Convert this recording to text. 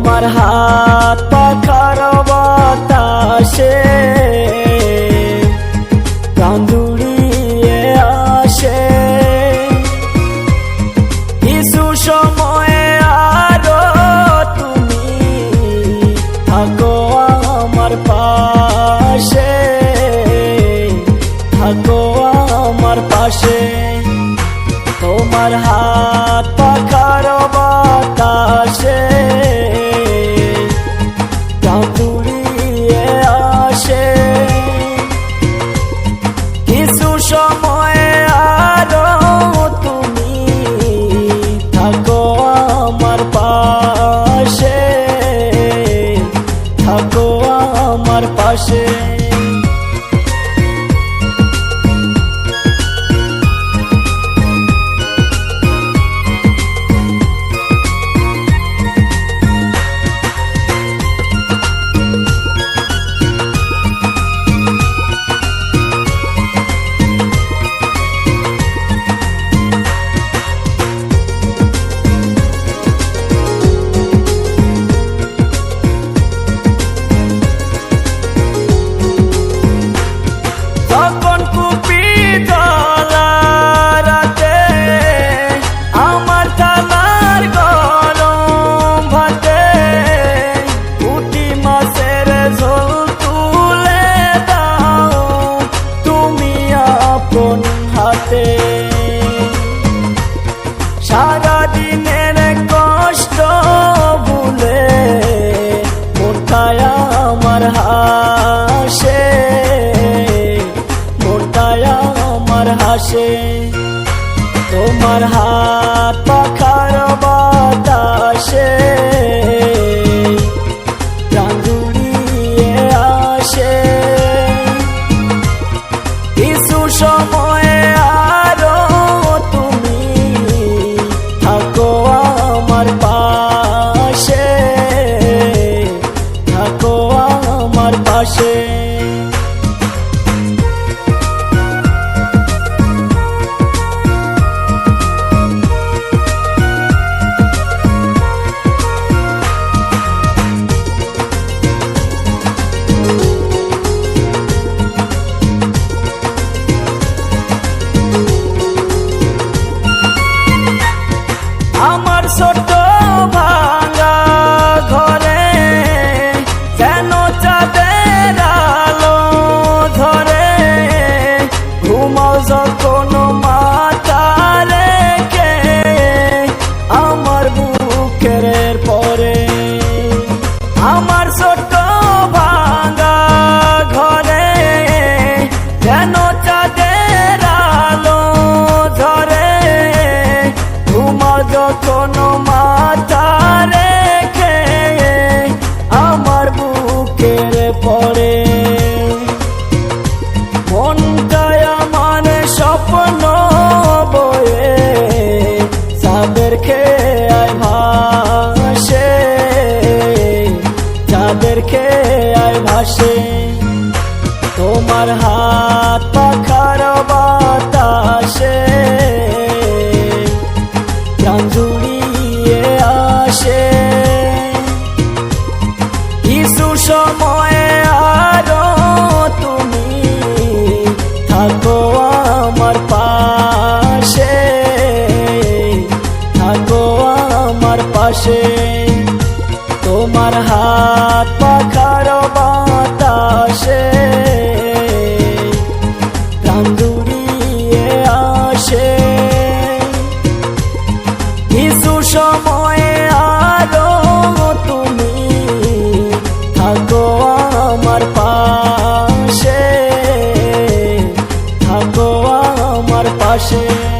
তোমার হাত পাখার বাতাসে জুড়িয়ে আসে। কিছু সময়ে আরও তুমি থাকো আমার পাশে, থাকো আমার পাশে। তোমার হাত আমার মনটায় আমার হাসে? মনটায় আমার হাসে? তোমার হাত পাখার বাতাসে আমার পরে মনটায় আমার স্বপ্ন বয়ে চাঁদের খেয়ায় ভাসে চাঁদের খেয়ায় ভাসে। তোমার হাত পাশে, তোমার হাত পাখার বাতাসে। প্রাণ আসে। কিছু সময় আরও তুমি থাকো আমার পাশে, থাকো আমার পাশে।